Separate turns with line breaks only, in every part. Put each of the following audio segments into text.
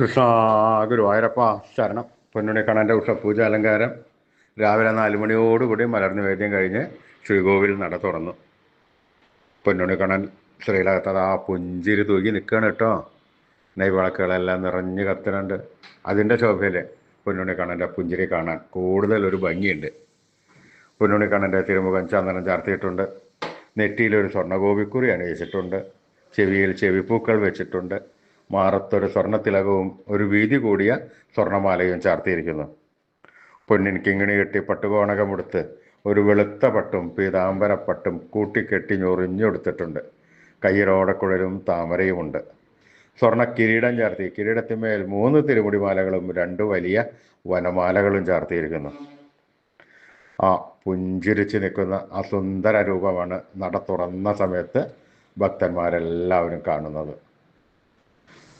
കൃഷ്ണ ഗുരുവായൂരപ്പ ശരണം. പൊന്നുണി കണ്ണന്റെ ഉഷപൂജ അലങ്കാരം. രാവിലെ നാല് മണിയോടുകൂടി മലർന്നു വേദ്യം കഴിഞ്ഞ് ശ്രീകോവിൽ നട തുറന്നു. പൊന്നുണി കണ്ണൻ ശ്രീലകത്തത് ആ പുഞ്ചിരി തൂക്കി നിൽക്കുകയാണ് കേട്ടോ. നെയ്വിളക്കുകളെല്ലാം നിറഞ്ഞ് കത്തുന്നുണ്ട്. അതിന്റെ ശോഭയിൽ പൊന്നുണി കണ്ണന്റെ പുഞ്ചിരി കാണാൻ കൂടുതൽ ഒരു ഭംഗിയുണ്ട്. പൊന്നുണി കണ്ണന്റെ തിരുമുഖം ചന്ദനം ചാർത്തിയിട്ടുണ്ട്. നെറ്റിയിലൊരു സ്വർണഗോപിക്കുറി അണിയിച്ചിട്ടുണ്ട്. ചെവിയിൽ ചെവിപ്പൂക്കൾ വെച്ചിട്ടുണ്ട്. മാറത്തൊരു സ്വർണത്തിലകവും ഒരു വീതി കൂടിയ സ്വർണമാലയും ചാർത്തിയിരിക്കുന്നു. പൊന്നിൻ കിങ്ങിണി കെട്ടി പട്ടുകോണകമെടുത്ത് ഒരു വെളുത്ത പട്ടും പീതാംബരപ്പട്ടും കൂട്ടിക്കെട്ടി ഞൊറിഞ്ഞെടുത്തിട്ടുണ്ട്. കയ്യിലോടക്കുഴലും താമരയുമുണ്ട്. സ്വർണ കിരീടം ചാർത്തി കിരീടത്തിന്മേൽ മൂന്ന് തിരുമുടിമാലകളും രണ്ട് വലിയ വനമാലകളും ചാർത്തിയിരിക്കുന്നു. ആ പുഞ്ചിരിച്ച് നിൽക്കുന്ന ആ സുന്ദര രൂപമാണ് നട തുറന്ന സമയത്ത് ഭക്തന്മാരെല്ലാവരും കാണുന്നത്.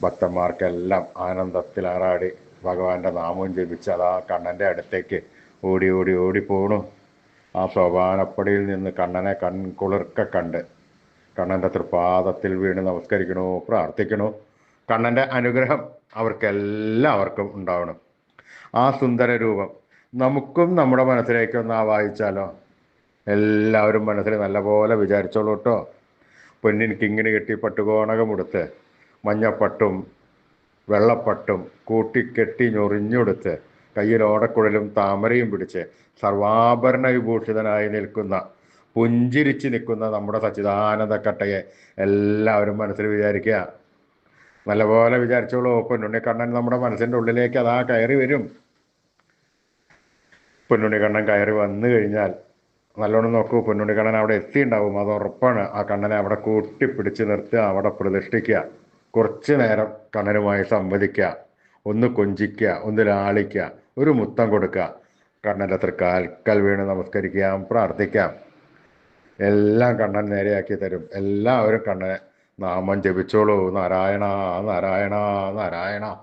ഭക്തന്മാർക്കെല്ലാം ആനന്ദത്തിലാറാടി ഭഗവാന്റെ നാമവും ജപിച്ച് അതാ കണ്ണന്റെ അടുത്തേക്ക് ഓടി ഓടി ഓടി പോണു. ആ സോപാനപ്പടിയിൽ നിന്ന് കണ്ണനെ കൺകുളിർക്ക കണ്ട് കണ്ണന്റെ തൃപ്പാദത്തിൽ വീണ് നമസ്കരിക്കണു പ്രാർത്ഥിക്കണു. കണ്ണന്റെ അനുഗ്രഹം അവർക്കെല്ലാവർക്കും ഉണ്ടാവണം. ആ സുന്ദര രൂപം നമുക്കും നമ്മുടെ മനസ്സിലേക്കൊന്ന് ആവാഹിച്ചാലോ എല്ലാവരും മനസ്സിൽ നല്ലപോലെ വിചാരിച്ചോളൂ കേട്ടോ പൊന്നിൻ കിങ്ങിണി കെട്ടി പട്ടുകോണകമെടുത്ത് മഞ്ഞപ്പട്ടും വെള്ളപ്പട്ടും കൂട്ടിക്കെട്ടി ഞൊറിഞ്ഞെടുത്ത് കയ്യിൽ ഓടക്കുഴലും താമരയും പിടിച്ച് സർവാഭരണ വിഭൂഷിതനായി നിൽക്കുന്ന പുഞ്ചിരിച്ച് നിൽക്കുന്ന നമ്മുടെ സച്ചിദാനന്ദ കട്ടയെ എല്ലാവരും മനസ്സിൽ വിചാരിക്കുക. നല്ലപോലെ വിചാരിച്ചോളൂ പൊന്നുണ്ണിക്കണ്ണൻ നമ്മുടെ മനസ്സിന്റെ ഉള്ളിലേക്ക് അതാ കയറി വരും. പൊന്നുണ്ണിക്കണ്ണൻ കയറി വന്നു കഴിഞ്ഞാൽ നല്ലോണം നോക്കൂ പൊന്നുണ്ണിക്കണ്ണൻ അവിടെ എത്തിയിട്ടുണ്ടാവും അത് ഉറപ്പാണ്. ആ കണ്ണനെ അവിടെ കൂട്ടിപ്പിടിച്ച് നിർത്തുക അവിടെ പ്രതിഷ്ഠിക്കുക. കുറച്ച് നേരം കണ്ണനുമായി സംവദിക്കുക ഒന്ന് കൊഞ്ചിക്കുക ഒന്ന് ലാളിക്കുക ഒരു മുത്തം കൊടുക്കുക കണ്ണന്റെ തൃക്കാൽക്കൽ വീണ് നമസ്കരിക്കാം പ്രാർത്ഥിക്കാം. എല്ലാം കണ്ണൻ നേരെയാക്കി തരും. എല്ലാവരും കണ്ണനെ നാമം ജപിച്ചോളൂ. നാരായണ നാരായണ നാരായണ.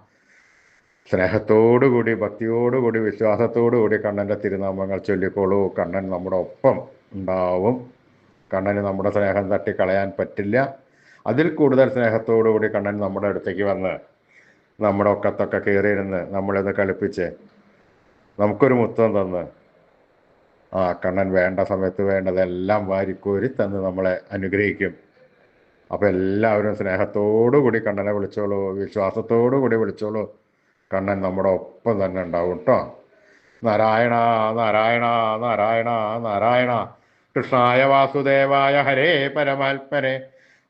സ്നേഹത്തോടുകൂടി ഭക്തിയോടുകൂടി വിശ്വാസത്തോടുകൂടി കണ്ണന്റെ തിരുനാമങ്ങൾ ചൊല്ലിക്കോളൂ. കണ്ണൻ നമ്മുടെ ഒപ്പം ഉണ്ടാവും. കണ്ണന് നമ്മുടെ സ്നേഹം തട്ടിക്കളയാൻ പറ്റില്ല. അതിൽ കൂടുതൽ സ്നേഹത്തോടുകൂടി കണ്ണൻ നമ്മുടെ അടുത്തേക്ക് വന്ന് നമ്മുടെ ഒക്കത്തൊക്കെ കയറിയിരുന്ന് നമ്മളിത് കളിപ്പിച്ച് നമുക്കൊരു മുത്തം തന്ന് ആ കണ്ണൻ വേണ്ട സമയത്ത് വേണ്ടതെല്ലാം വാരിക്കോരി തന്ന് നമ്മളെ അനുഗ്രഹിക്കും. അപ്പോൾ എല്ലാവരും സ്നേഹത്തോടു കൂടി കണ്ണനെ വിളിച്ചോളൂ വിശ്വാസത്തോടു കൂടി വിളിച്ചോളൂ. കണ്ണൻ നമ്മുടെ ഒപ്പം തന്നെ ഉണ്ടാവും കേട്ടോ നാരായണ നാരായണ നാരായണ നാരായണ. കൃഷ്ണായ വാസുദേവായ ഹരേ പരമാത്മനെ.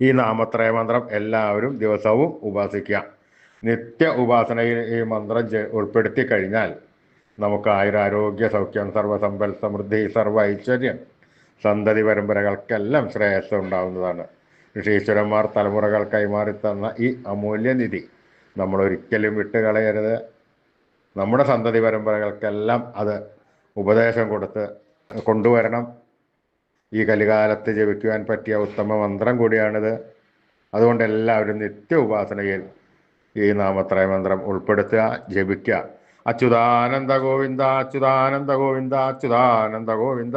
ഈ നാമത്രയ മന്ത്രം എല്ലാവരും ദിവസവും ഉപാസിക്കുക. നിത്യ ഉപാസനയിൽ ഈ മന്ത്രം ഉൾപ്പെടുത്തി കഴിഞ്ഞാൽ നമുക്ക് ആയുരാരോഗ്യ സൗഖ്യം സർവസമ്പൽ സമൃദ്ധി സർവ ഐശ്വര്യം സന്തതി പരമ്പരകൾക്കെല്ലാം ശ്രേയസ് ഉണ്ടാവുന്നതാണ്. ഋഷീശ്വരന്മാർ തലമുറകൾ കൈമാറി തന്ന ഈ അമൂല്യനിധി നമ്മൾ ഒരിക്കലും വിട്ടുകളയരുത് നമ്മുടെ സന്തതി പരമ്പരകൾക്കെല്ലാം അത് ഉപദേശം കൊടുത്ത് കൊണ്ടുവരണം. ഈ കലികാലത്ത് ജപിക്കുവാൻ പറ്റിയ ഉത്തമ മന്ത്രം കൂടിയാണിത്. അതുകൊണ്ട് എല്ലാവരും നിത്യ ഉപാസനയിൽ ഈ നാമത്രയ മന്ത്രം ഉൾപ്പെടുത്തുക ജപിക്കുക. അച്യുതാനന്ദ ഗോവിന്ദ അച്യുതാനന്ദ ഗോവിന്ദ അച്യുതാനന്ദ ഗോവിന്ദ.